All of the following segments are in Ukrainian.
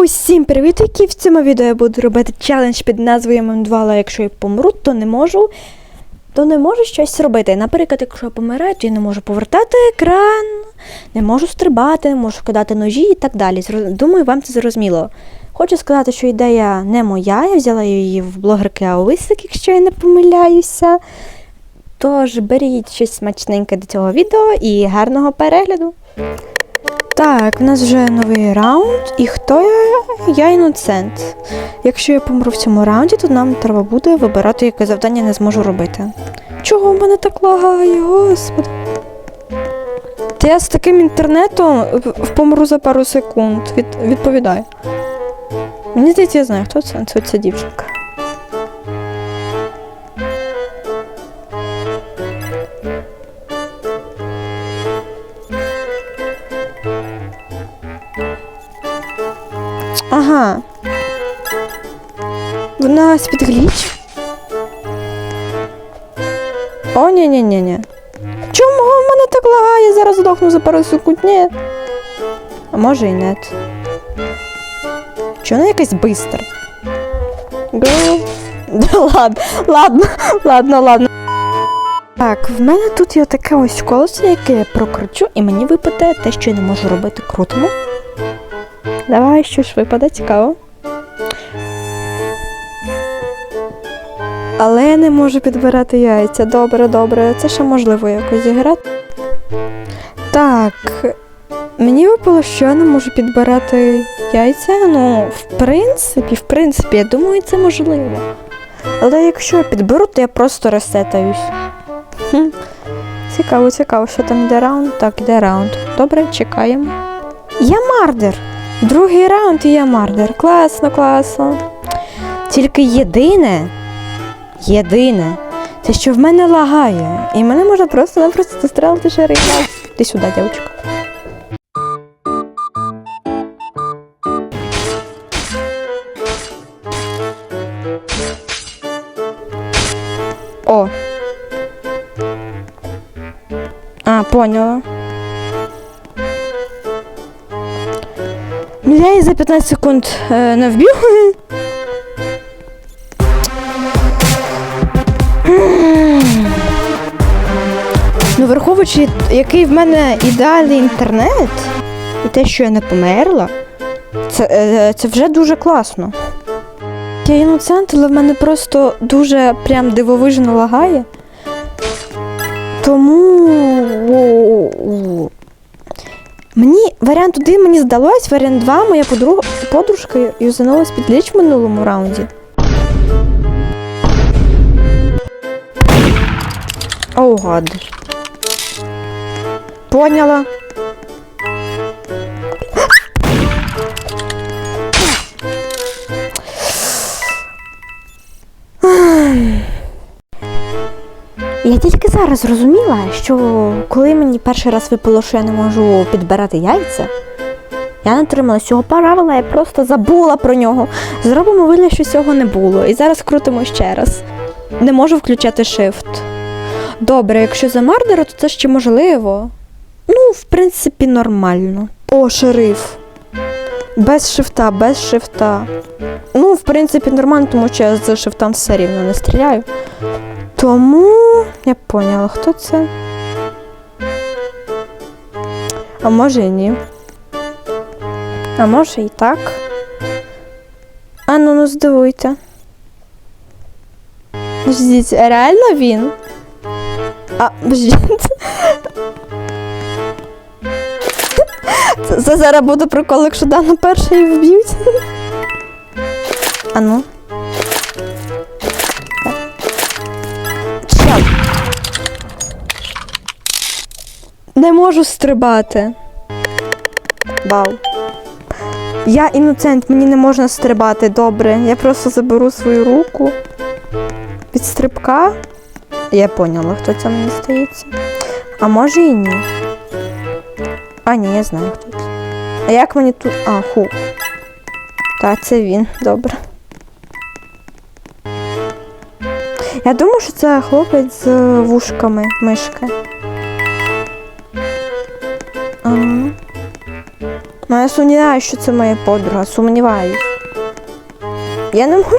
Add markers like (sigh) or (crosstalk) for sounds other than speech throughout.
Усім привіт, які в цьому відео я буду робити челендж під назвою Мендвала. Якщо я помру, то не можу. То не можу щось робити. Наприклад, якщо я помираю, то я не можу повертати екран, не можу стрибати, не можу кидати ножі і так далі. Думаю, вам це зрозуміло. Хочу сказати, що ідея не моя, я взяла її в блогерки Аолисик, якщо я не помиляюся. Тож беріть щось смачненьке до цього відео і гарного перегляду. Так, у нас вже новий раунд. І хто я? Я іноцент. Якщо я помру в цьому раунді, то нам треба буде вибирати, яке завдання не зможу робити. Чого в мене так лагає, господи? Та я з таким інтернетом в- помру за пару секунд. Від, відповідаю. Мені здається, я знаю, хто це. Це ця дівчинка. Ага. В нас підгліч. О, ні ні ні ні Чому в мене так лагає? Зараз здохну за пару секунд. Ні. А може і нет. Чи вона якась бистра? (laughs) Да ладно, ладно, ладно, ладно. Так, в мене тут є таке ось колесо, яке я прокручу, і мені випаде те, що я не можу робити. Крутимо. Давай, що ж випаде, цікаво. Але не можу підбирати яйця. Добре, добре. Це ще можливо якось зіграти. Так. Мені випало, що я не можу підбирати яйця. Ну, в принципі, в принципі, я думаю, це можливо. Але якщо я підберу, то я просто ресетаюсь. Хм. Цікаво, цікаво, що там йде раунд. Так, йде раунд. Добре, чекаємо. Я мардер. Другий раунд і я мардер. Класно, класно. Тільки єдине, єдине, це що в мене лагає. І мене можна просто-напросто застрелити шарика. Ти сюди, дівчинка. О. А, поняла. Ну, Я її за 15 секунд е, не вб'ю. Ну, враховуючи, який в мене ідеальний інтернет, і те, що я не померла, це, е, це вже дуже класно. Я іноцент, але в мене просто дуже прям дивовижно лагає. Тому. Мені варіант 1 мені здалось, варіант 2 моя подруга, подружка юзанулась під ліч в минулому раунді. О, гад. Поняла. Я тільки зараз зрозуміла, що коли мені перший раз випало, що я не можу підбирати яйця, я не тримала цього правила, я просто забула про нього. Зробимо вигляд, що цього не було. І зараз крутимо ще раз. Не можу включати shift. Добре, якщо за мардера, то це ще можливо. Ну, в принципі, нормально. О, шериф. Без шифта, без шифта. Ну, в принципі, нормально, тому що я з шифтом все рівно не стріляю. Тому я поняла, хто це. А може і ні. А може і так. А ну ну здивуйте. Ждіть, реально він? А, ждіть. Це, зараз буде прикол, якщо Дану перший вб'ють. А ну. Не можу стрибати. Вау. Я іноцент, мені не можна стрибати добре. Я просто заберу свою руку від стрибка. Я поняла, хто це мені стається. А може і ні. А, ні, я знаю, хто це. А як мені тут. А, ху. Та, це він, добре. Я думаю, що це хлопець з вушками мишки. Я сумніваюся, що це моя подруга, сумніваюсь. Я не можу.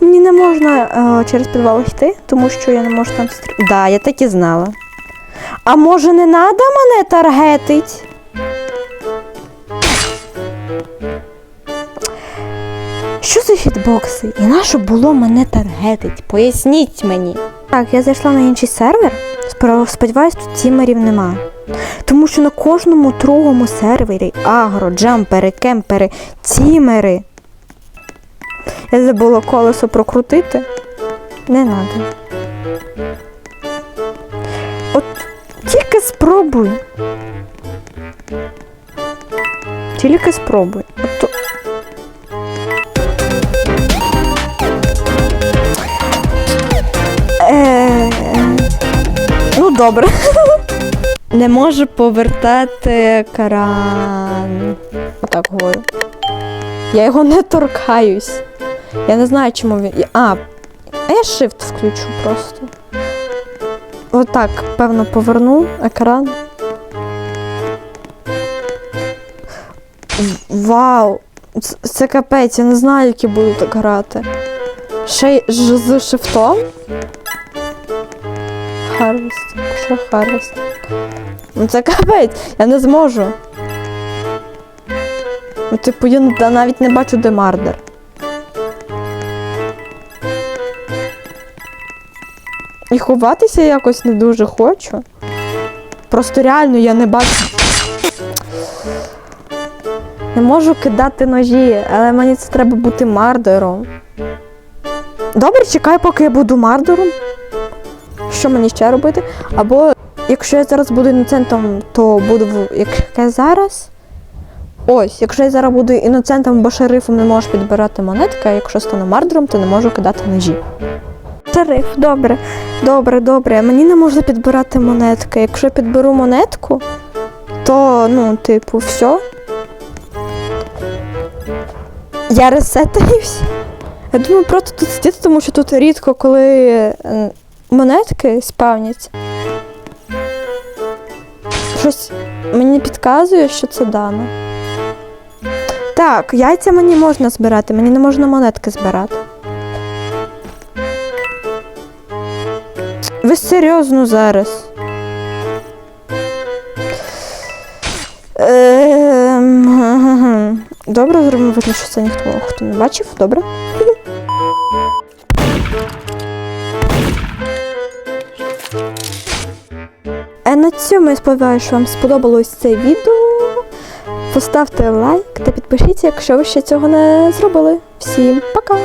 Мені не можна е, через підвал йти, тому що я не можу там стріляти. Да, я так і знала. А може не треба мене таргетить? Що за хітбокси? І на що було мене таргетить? Поясніть мені. Так, я зайшла на інший сервер. Спро- Сподіваюсь, тут тімерів нема. Тому що на кожному другому сервері агро, джампери, кемпери, тімери. Я забула колесо прокрутити. Не треба. От тільки спробуй. Тільки спробуй. Добре. Не можу повертати кран. Отак говорю. Я його не торкаюсь. Я не знаю, чому він. А, а я shift включу просто. Отак, певно, поверну екран. Вау! Це, капець, я не знаю, які буду так грати. Ще й з шифтом? Харвестинг, що харвестинг? Ну це капець, я не зможу. Ну, типу, я навіть не бачу, де мардер. І ховатися якось не дуже хочу. Просто реально я не бачу. Не можу кидати ножі, але мені це треба бути мардером. Добре, чекай, поки я буду мардером. Що мені ще робити? Або якщо я зараз буду іноцентом, то буду як я зараз. Ось, якщо я зараз буду іноцентом, бо шерифом не можу підбирати монетки, а якщо стану мардером, то не можу кидати ножі. Шериф, добре, добре, добре. Мені не можна підбирати монетки. Якщо я підберу монетку, то, ну, типу, все. Я ресетаюсь. Я думаю, просто тут сидіти, тому що тут рідко, коли монетки спавняться. Щось мені підказує, що це дано. Так, яйця мені можна збирати, мені не можна монетки збирати. Ви серйозно зараз? Ем, (laughs) Добре, зробимо що це ніхто хто не бачив, добре? На цьому я сподіваюся, що вам сподобалось це відео. Поставте лайк та підпишіться, якщо ви ще цього не зробили. Всім пока!